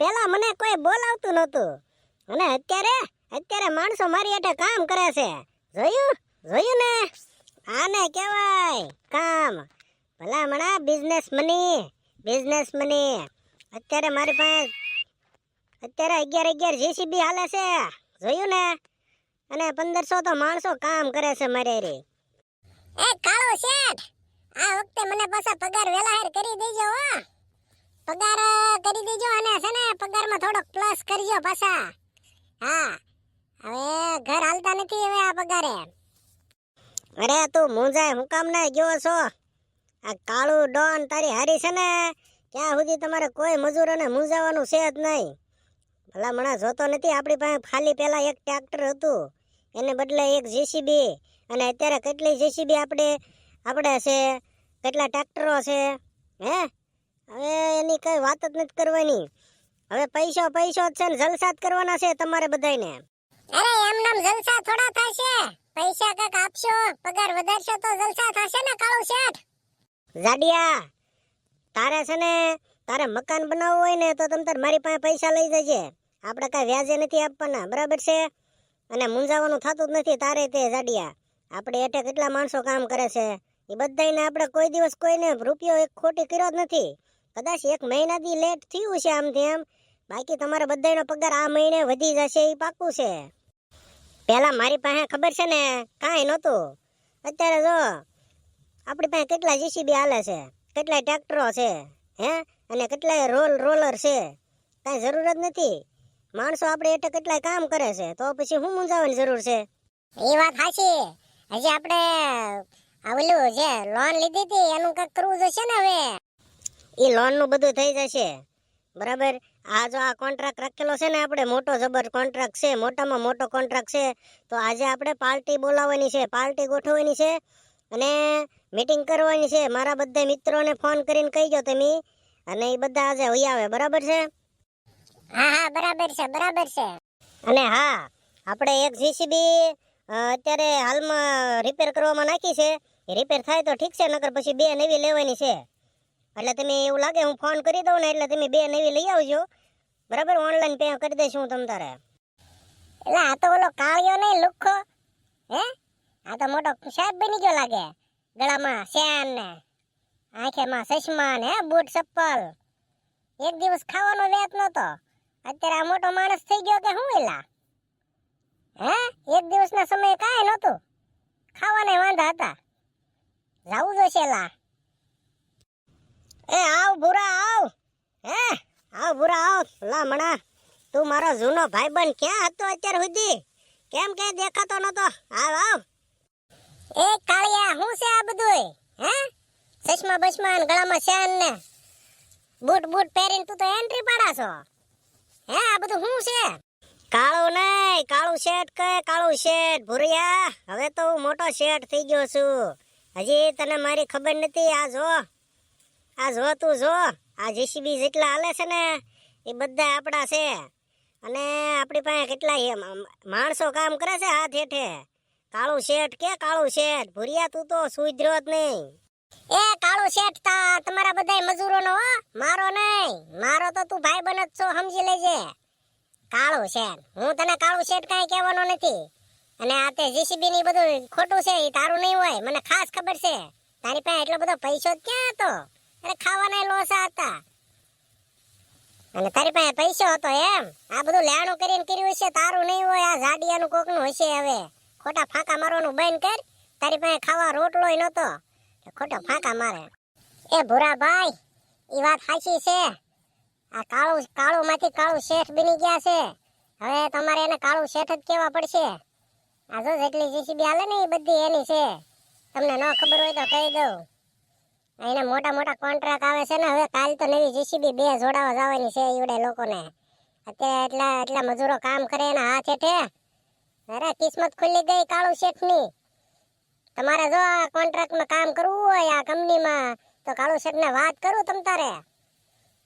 પેલા મને કોઈ બોલાવતું નહોતું. અને અત્યારે અત્યારે માણસો મારી હેઠે કામ કરે છે. જોયું? જોયું ને? આને કહેવાય કામ. ભલા મણા બિઝનેસ મની બિઝનેસ મની અત્યારે મારી પાસે, અત્યારે અગિયાર અગિયાર જીસીબી હાલે છે. જોયું ને? અને પંદરસો તો માણસો કામ કરે છે મારે રે એ કાળો શેઠ, આ વખતે મને પાછા પગાર વેલા હાર કરી દેજો હો. પગાર કરી દેજો અને છે ને પગારમાં થોડોક પ્લસ કરજો પાછા. હા. હવે ઘર હાલતા નથી હવે આ પગારે. અરે તું મૂંઝાય, હું કામ ના ગયો છો? આ કાળું ડોન તારી હારી છે ને ત્યાં સુધી તમારે કોઈ મજૂરોને મૂંઝાવાનું છે જ નહીં. ભલા મણા જોતો નથી આપણી પાસે ખાલી પહેલાં એક ટ્રેક્ટર હતું. એને બદલે એક જેસીબી અને અત્યારે કેટલી જેસીબી આપણે આપણે છે, કેટલા ટ્રેક્ટરો છે, હે? હવે એની કઈ વાત જ નથી કરવાની. હવે પૈસો પૈસો જ છે ને જલસા જ કરવાના છે તમારે બધાયને. અરે એમ નામ જલસા થોડા થશે. પૈસા કાક આપશો પગાર વધારશો તો જલસા થશે ને કાળો શેઠ? જાડિયા તારે છે ને તારે મકાન બનાવવું હોય ને તો તમ તાર મારી પાસે પૈસા લઈ જજે. આપણે કાંઈ વ્યાજે નથી આપવાના બરાબર છે? અને મૂંઝાવાનું થતું જ નથી તારે તે જાડિયા. આપણે એટલે કેટલા માણસો કામ કરે છે? એ બધાયને આપણે કોઈ દિવસ કોઈને રૂપિયો એક ખોટી કર્યો જ નથી. કદાચ એક મહિનાથી લેટ થયું છે આમ આમ બાકી તમારો બધાનો પગાર આ મહિને વધી જશે એ પાકું છે. પહેલાં મારી પાસે ખબર છે ને, કાંઈ નહોતું. અત્યારે જો, આપણી પાસે કેટલા જીસીબી હાલે છે, કેટલાય ટ્રેક્ટરો છે, હે? અને કેટલાય રોલ રોલર છે. કાંઈ જરૂર જ નથી. માણસો આપણે એટલે કેટલાય કામ કરે છે, તો પછી શું મૂંઝાવાની જરૂર છે? એ વાત સાચી હજી આપણે, આ ઓલું લોન લીધી હતી, એનું કંઈક કરવું જશે ને હવે? એ લોનનું બધું થઈ જશે. બરાબર? આ જો આ કોન્ટ્રાક્ટ રાખેલો છે ને આપણે મોટો જબર કોન્ટ્રાક્ટ છે મોટામાં મોટો કોન્ટ્રાક્ટ છે તો આજે આપણે પાર્ટી બોલાવવાની છે પાર્ટી ગોઠવવાની છે અને મીટિંગ કરવાની છે. મારા બધા મિત્રોને ફોન કરીને કહી દો તમે. અને એ બધા આજે હોઈ આવે. બરાબર છે? હા હા બરાબર છે બરાબર છે. અને હા આપણે એક જીસીબી અત્યારે હાલમાં રિપેર કરવામાં નાખી છે. રિપેર થાય તો ઠીક છે નકર પછી બે નવી લેવાની છે. એટલે તમે એવું લાગે હું ફોન કરી દઉં ને એટલે તમે બે નવી લઈ આવજો. બરાબર? ઓનલાઈન પે કરી દઈશું હું તમ તારે. એટલે આ તો ઓલો કાળિયો નહીં, લુખો. હે? આ તો મોટો સાહેબ બની ગયો લાગે, ગળામાં શેન ને, આંખેમાં ચશ્મા ને બૂટ ચપ્પલ. એક દિવસ ખાવાનો વેત નહોતો. અત્યારે આ મોટો માણસ થઈ ગયો કે હું એલા? હે? એક દિવસના સમયે કાંઈ નહોતું. ખાવાના વાંધા હતા. જવું જોશે લા એ, આવ ભૂરા, આવ. હે? આવ ભૂરા, આવ. લા મણા, તું મારો જૂનો ભાઈબંધ ક્યાં હતો અત્યાર સુધી? કેમ કે દેખાતો નતો આવ આવ. એ કાળિયા શું છે આ બધું હે? ચશ્મા બસમા ને ગળામાં છે ને? બૂટ બૂટ પહેરીને તું તો એન્ટ્રી પાડા છો. હે, આ બધું શું છે? કાળું નહીં, કાળું શેઠ કહે, કાળું શેઠ. ભૂરિયા, હવે તો હું મોટો શેઠ થઈ ગયો છું. હજી તને મારી ખબર નથી, આ જો. આ જો તું જો, આ જેસીબી જેટલા હાલે છે ને, એ બધા આપણા છે. અને આપણી પાસે કેટલા માણસો કામ કરે છે હાથ હેઠે. કાળું શેઠ કે કાળું શેઠ, ભૂરિયા તું તો સુધરો જ નહીં. એ કાળું શેઠ, તા, તમારા બધાય મજૂરોનો મારો નહીં. મારો તો તું ભાઈ બન જ છો, સમજી લેજે. કાળું શેઠ, હું તને કાળું શેઠ કાંઈ કહેવાનો નથી. અને આ તે જીસીબી ની બધું ખોટું છે એ તારું નહીં હોય, મને ખાસ ખબર છે. તારી પાસે એટલો બધો પૈસો ક્યાં હતો? અરે ખાવાના લોસા હતા. અને તારી પાસે પૈસો હતો એમ? આ બધું લેણું કરીને કર્યું હશે તારું નહીં હોય, આ ઝાડિયાનું કોકનું હશે હવે. ખોટા ફાંકા મારવાનું બંધ કર. તારી પાસે ખાવા રોટલો નહોતો. તો ખોટો ફાંકા મારે. એ ભૂરા ભાઈ એ વાત સાચી છે. આ કાળું કાળું માંથી કાળું શેઠ બની ગયા છે. હવે તમારે એને કાળું શેઠ જ કહેવા પડશે. આ જો જેટલી જીસીબી હાલે ને એ બધી એની છે. તમને ન ખબર હોય તો કહી દઉં. એને મોટા મોટા કોન્ટ્રાક્ટ આવે છે ને, હવે કાલ તો નવી જીસીબી બે જોડાવા જવાની છે ઈવડે લોકોને. અત્યારે એટલા એટલા મજૂરો કામ કરે એના હાથ હેઠે અરે કિસ્મત ખુલ્લી ગઈ કાળુ શેઠની. તમારે જો આ કોન્ટ્રાક્ટમાં કામ કરવું હોય આ કંપનીમાં, તો કાળુ શેઠને વાત કરું તમ તારે.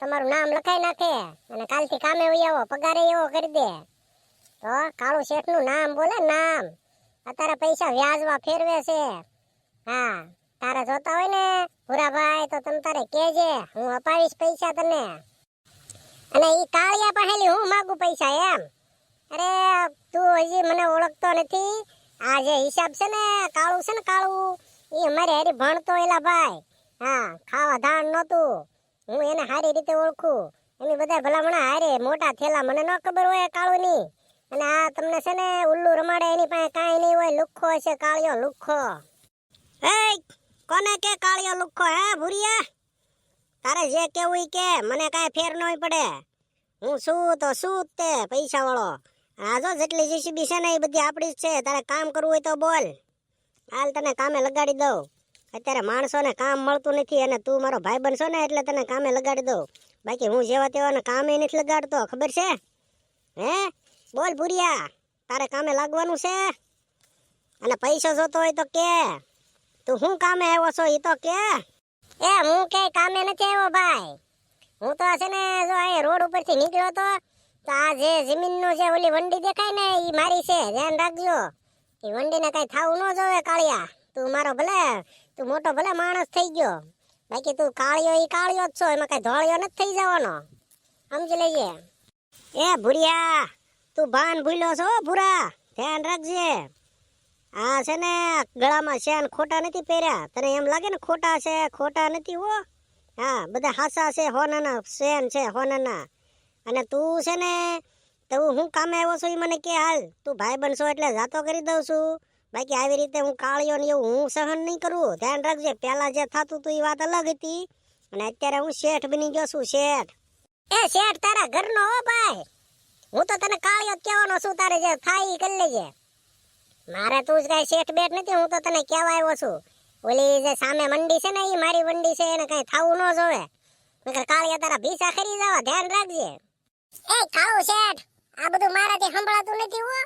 તમારું નામ લખાઈ નાખે અને કાલથી કામે હોય આવો, પગારે એવો કરી દે. તો કાળુ શેઠનું નામ બોલે નામ. અત્યારે પૈસા વ્યાજમાં ફેરવે છે. હા, તારે જોતા હોય ને ભૂરાભાઈ તો તમ તારે કેજે, હું અપાવીશ પૈસા તને. અને ઈ કાળિયા પહેલી હું માગું પૈસા એમ. અરે, તું હજી મને ઓળખતો નથી. આ જે હિસાબ છે ને, કાળું છે ને કાળું એ અમારે હારી ભણતો એલા ભાઈ. હા, ખાવા ધાન નહોતું. હું એને સારી રીતે ઓળખું. એની બધા ભલામણા હારે મોટા થેલા મને ન ખબર હોય કાળું ની અને આ તમને છે ને, ઉલ્લુ રમાડે એની પાસે કાંઈ નહીં હોય, લુખ્ખો છે કાળિયો, લુખ્ખો. એ કોને કે કાળિયો લુખ્ખો, હે ભૂરિયા તારે જે કેવું ઈ કે, મને કાંઈ ફેર નહીં પડે. હું શું તો શું તે પૈસા વાળો આ જો જેટલી જીસીબી છે ને, એ બધી આપણી જ છે. તારે કામ કરવું હોય તો બોલ. હાલ તને કામે લગાડી દઉં. અત્યારે માણસોને કામ મળતું નથી અને તું મારો ભાઈ બનશો ને, એટલે તને કામે લગાડી દઉં. બાકી હું જેવા તેવાને કામે નથી લગાડતો, ખબર છે? હે? બોલ ભૂરિયા, તારે કામે લાગવાનું છે? અને પૈસો જોતો હોય તો કે. તું શું કામે આવ્યો છો? એ તો કે. એ, હું કે કામે નથી આવ્યો ભાઈ. હું તો છે ને, જો અહીં રોડ ઉપરથી નીકળ્યો તો તો આ જે જમીનનું જે ઓલી વંડી દેખાય ને એ મારી છે. ધ્યાન રાખજો. એ વંડીને કઈ થાવું ન જોવે કાળિયા. તું મારો ભલે, તું મોટો ભલે માણસ થઈ ગયો. બાકી તું કાળિયો એ કાળિયો જ છો, એમાં કઈ ધોળિયો નથી થઈ જવાનો. સમજી લેજે. એ, ભૂરિયા, તું ભાન ભૂલ્યો છો ભૂરા. ધ્યાન રાખજે. આ છે ને ગળામાં શેન ખોટા નથી પહેર્યા. તને એમ લાગે ને ખોટા છે, ખોટા નથી હો? હા, બધા હાસા છે, હોનાના શેન છે, હોનાના. અને તું છે ને, તું હું કામે આવ્યો છું એ મને કે હાલ, તું ભાઈ બનશો એટલે જાતો કરી દઉં છું. બાકી આવી રીતે હું કાળીઓ ને એવું હું સહન નહીં કરું. ધ્યાન રાખજે, પહેલાં જે થતું હતું એ વાત અલગ હતી. અને અત્યારે હું શેઠ બની ગયો છું, શેઠ. એ શેઠ તારા ઘરનો હો ભાઈ. હું તો તને કાળિયો જ કહેવાનો છું, તારે જે થાય એ કરી લેજે. મારે તું જ કઈ શેઠ બેઠ નથી, હું તો તને કહેવા આવ્યો છું. ઓલી જે સામે મંડી છે ને એ મારી મંડી છે, એને કઈ થાવું ન જોવે. નકર કાળિયા તારા ભીસા ખરી જવા, ધ્યાન રાખજે. એ કાળું શેઠ. આ બધું મારાથી સંભળાતું નથી, હો.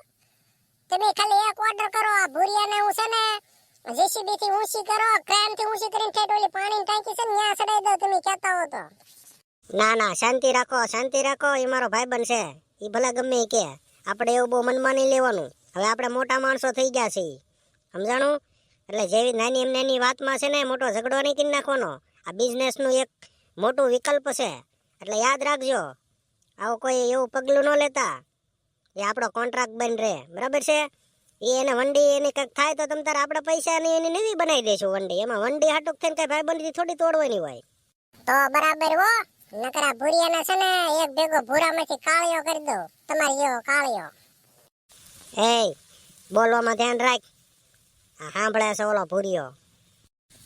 તમે ખાલી એક ઓર્ડર કરો, આ ભૂરિયાને હું છે ને જેસીબી થી ઊંચી કરો ક્રેનથી ઊંચી કરીને ઠેઠ ઓલી પાણીની ટાંકી છે ને ત્યાં ચડાઈ દો તમે કહેતા હો તો. ના ના, શાંતિ રાખો શાંતિ રાખો એ મારો ભાઈ છે. એ ભલા ગમે કે. આપણે એવું બહુ મનમાં નહીં લેવાનું. હવે આપણે મોટા માણસો થઈ ગયા છે સમજાણું? એટલે જેવી નાની એમ નાની વાતમાં છે ને, મોટો ઝઘડો નહીં કરી નાખવાનો. આ બિઝનેસનું એક મોટું વિકલ્પ છે. એટલે યાદ રાખજો, આવો કોઈ એવું પગલું ન લેતા. એ આપણો કોન્ટ્રાક્ટ બન રહે. બરાબર છે? એ એને વંડી, એની કંઈક થાય તો તમ તારે આપણે પૈસાની એની નવી બનાવી દઈશું વંડી. એમાં વંડી હાટુક થઈને કઈ ભાઈબંધી થોડી તોડવાની હોય. તો બરાબર હો. નકરા ભૂરિયાના છે ને, એક ભેગો ભૂરામાંથી કાળિયો કરી દો તમારી જેવો કાળિયો. એ બોલવામાં ધ્યાન રાખ. સાંભળે છે ઓલો ભૂરિયો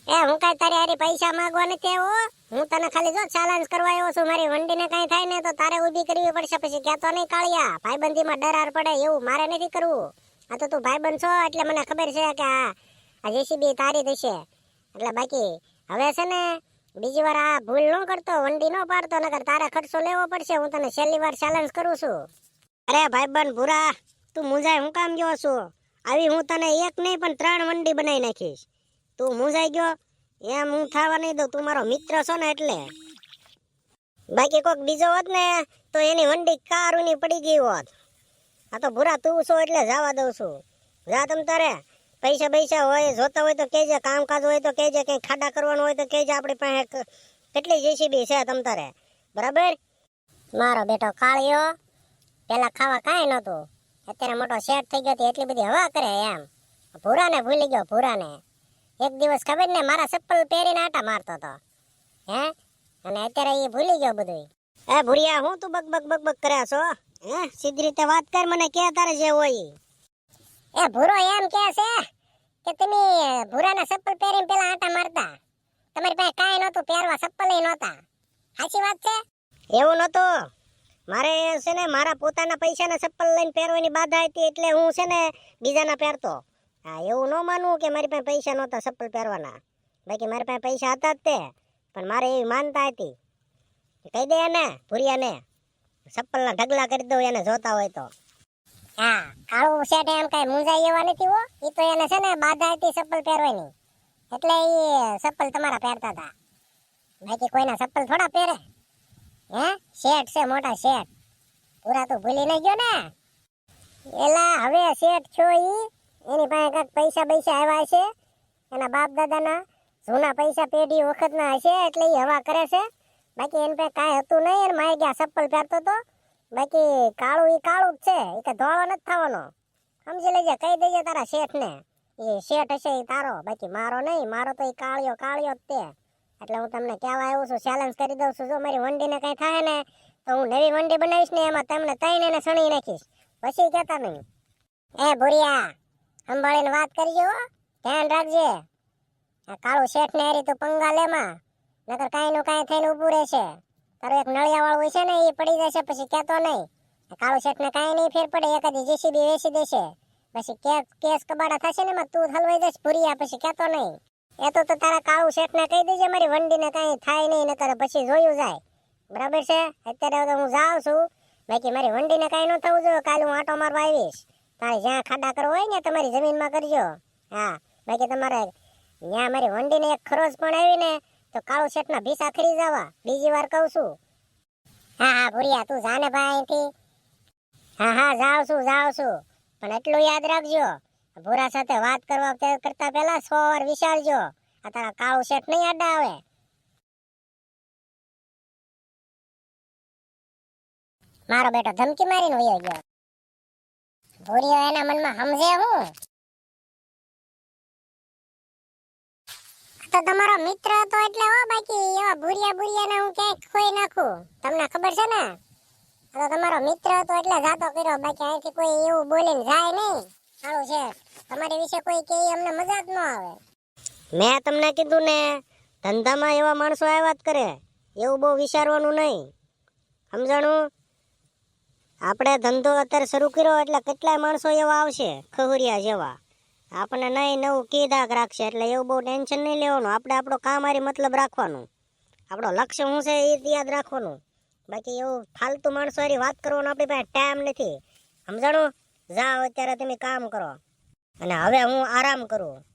એ, હું કઈ તારે હારી પૈસા માંગવા નથી આવ્યો? હું તને ખાલી જો ચેલેન્જ કરવા આવ્યો છું, મારી વંડીને કઈ થાય ને તો તારે ઊભી કરવી પડશે પછી. કહેતો નહીં કાળિયા. ભાઈબંધીમાં ડરાર પડે એવું મારે નથી કરવું. આ તો તું ભાઈબંધ છો, એટલે મને ખબર છે કે આ જેસીબી તારી થશે એટલે બાકી, હવે છે ને, બીજી વાર આ ભૂલ ન કરતો, વંડી ન પાડતો, નકર તારે ખર્ચો લેવો પડશે. હું તને છેલ્લી વાર ચેલેન્જ કરું છું. અરે ભાઈબંધ ભૂરા તું મુંજાય હું કામ ગયો છું? આવી હું તને એક નહીં, પણ ત્રણ વંડી બનાવી નાખીશ. તું મુંજાઈ ગયો, એમ હું થવા નહીં દઉં. તું મારો મિત્ર છો ને એટલે. બાકી કોઈક બીજો હોત ને, તો એની વંડી કારુની પડી ગઈ હોત. આ તો ભૂરા તું છો એટલે જવા દઉં છું. જા તમ તારે. પૈસા પૈસા હોય, જોતા હોય તો કહેજે, કામકાજ હોય તો કહેજે, કંઈ ખાડા કરવાનું હોય તો કહેજે, આપણી પાસે કેટલી જેસીબી છે તમ તારે. બરાબર? મારો બેટો કાળિયો, પેલા ખાવા કાંઈ નહોતું. અત્યારે મોટો સેટ થઈ ગયો એટલી બધી હવા કરે એમ. ભૂરાને ભૂલી ગયો ભૂરાને. એક દિવસ ખબર ને મારા ચપ્પલ પહેરીને આટા મારતો હતો. હે? અને અત્યારે એ ભૂલી ગયો બધું એ ભૂરિયા હું તું બક બક બક બક કર્યા છો? હે? સીધી રીતે વાત કર મને કે તારે જે હોય એ ભૂરો એમ કે છે કે તમે ભૂરાના ચપ્પલ પહેરીને પેલા આટા મારતા. તમારી પાસે કાંઈ નહોતું પહેરવા ચપ્પલ નહોતા. સાચી વાત છે? એવું નહોતું. મારે છે ને મારા પોતાના પૈસાના ચપ્પલ લઈને પહેરવાની બાધા હતી એટલે હું છે ને બીજાના પહેરતો. હા એવું ન માનવું કે મારી પાસે પૈસા નહોતા ચપ્પલ પહેરવાના. બાકી મારી પાસે પૈસા હતા જ તે પણ મારે એવી માનતા હતી. કહી દે એને ભૂરિયાને ચપ્પલના ઢગલા કરી દઉં એને જોતા હોય તો. હા. આવું શેઠ એમ કઈ મુંજાઈ એવા નથી હો એ તો એને છે ને બાધા હતી ચપ્પલ પહેરવાની. એટલે એ ચપ્પલ તમારા પહેરતા હતા. બાકી કોઈના ચપ્પલ થોડા પહેરે? હે? શેઠ છે, મોટા શેઠ. પૂરા તો ભૂલી નહીં ગયો ને. એલા, હવે શેઠ છો ઈ? એની પાસે કાંઈક પૈસા પૈસા આવ્યા છે? એના બાપ દાદાના જૂના પૈસા પેઢી વખતના હશે એટલે એ હવા કરે છે? બાકી એને પાસે કાંઈ હતું નહીં અને મારે ગયા ચપ્પલ પહેરતો હતો બાકી કાળું એ કાળું જ છે એ કે ધોળો નથી થવાનો. સમજી લેજે, કહી દેજે તારા શેઠને. એ શેઠ હશે એ તારો, બાકી મારો નહીં, મારો તો એ કાળિયો કાળિયો જ તે. એટલે હું તમને કહેવા આવ્યો છું ચેલેન્જ કરી દઉં છું, જો મારી વંડીને કંઈ થાય ને, તો હું નવી વંડી બનાવીશ ને એમાં તમને ત્રણ એને સણી નાખીશ. પછી કહેતા નહીં. એ ભૂરિયા, સંભાળીને વાત કરજો. ધ્યાન રાખજે. આ કાળું શેઠ ને હારી તું પંગા લેમાં નકર કાંઈ નું કાંઈ થઈને ઊભું રહેશે. તારો એક નળિયાવાળું છે ને એ પડી જશે, પછી કહેતો નહીં. કાળું શેઠ ને કાંઈ નહીં ફેર પડે એકાદી જેસીબી વેચી દેશે. પછી કેસ કબાડા થશે ને એમાં, તું હલવાઈ જઈશ, ભૂરિયા, પછી કહેતો નહીં. એ તો તો તારા કાળું શેઠ ને કહી દેજે, મારી વંડીને કાંઈ થાય નહીં, નકર પછી જોયું જાય. બરાબર છે? અત્યારે હું જાઉં છું. બાકી મારી વંડીને કાંઈ ન થવું જોઈએ, કાલે હું આટો મારવા આવીશ. તારે જ્યાં ખાડા કરવો હોય ને તમારી જમીનમાં કરજો. હા, બાકી તમારે ત્યાં મારી વંડીને એક ખરોચ પણ આવી ને તો કાળુ શેઠના ભીસા ખરી જવા. બીજી વાર કહું છું. હા હા, ભૂરિયા, તું જાને ભાઈ અહીંથી. હા હા, જાઉં છું જાઉં છું. પણ એટલું યાદ રાખજો ભૂરા સાથે વાત કરવા કરતા પહેલા સો વાર વિચારજો. આ તારા કાળુ શેઠ નહીં અડ્ડા આવે મારો બેટો ધમકી મારીને વયો ગયો. ભૂરીઓ એના મનમાં સમજે હું. તો તમારો મિત્ર હતો એટલે હો બાકી, એવા ભૂરિયા ભૂરિયાને હું ક્યાંક ખોઈ નાખું. તમને ખબર છે ને? તો તમારો મિત્ર હતો એટલે જાતો કર્યો, બાકી અહીંથી કોઈ એવું બોલીને જાય નહીં. સારું છે. તમારી વિશે કોઈ કે અમને મજા જ ન આવે. મેં તમને કીધું ને, ધંધામાં એવા માણસો આવ્યા જ કરે. એવું બહુ વિચારવાનું નહીં. સમજાણું? આપણે ધંધો અત્યારે શરૂ કર્યો એટલે કેટલાય માણસો એવા આવશે, ખહુરિયા જેવા. આપણને નહીં નવું કીધાક રાખશે એટલે એવું બહુ ટેન્શન નહીં લેવાનું. આપણે આપણો કામ હારી મતલબ રાખવાનું. આપણો લક્ષ્ય શું છે એ યાદ રાખવાનું. બાકી એવું ફાલતુ માણસો હારી વાત કરવાનો આપણી પાસે ટાઈમ નથી. સમજાણું? જાઓ અત્યારે તમે કામ કરો. અને હવે હું આરામ કરું.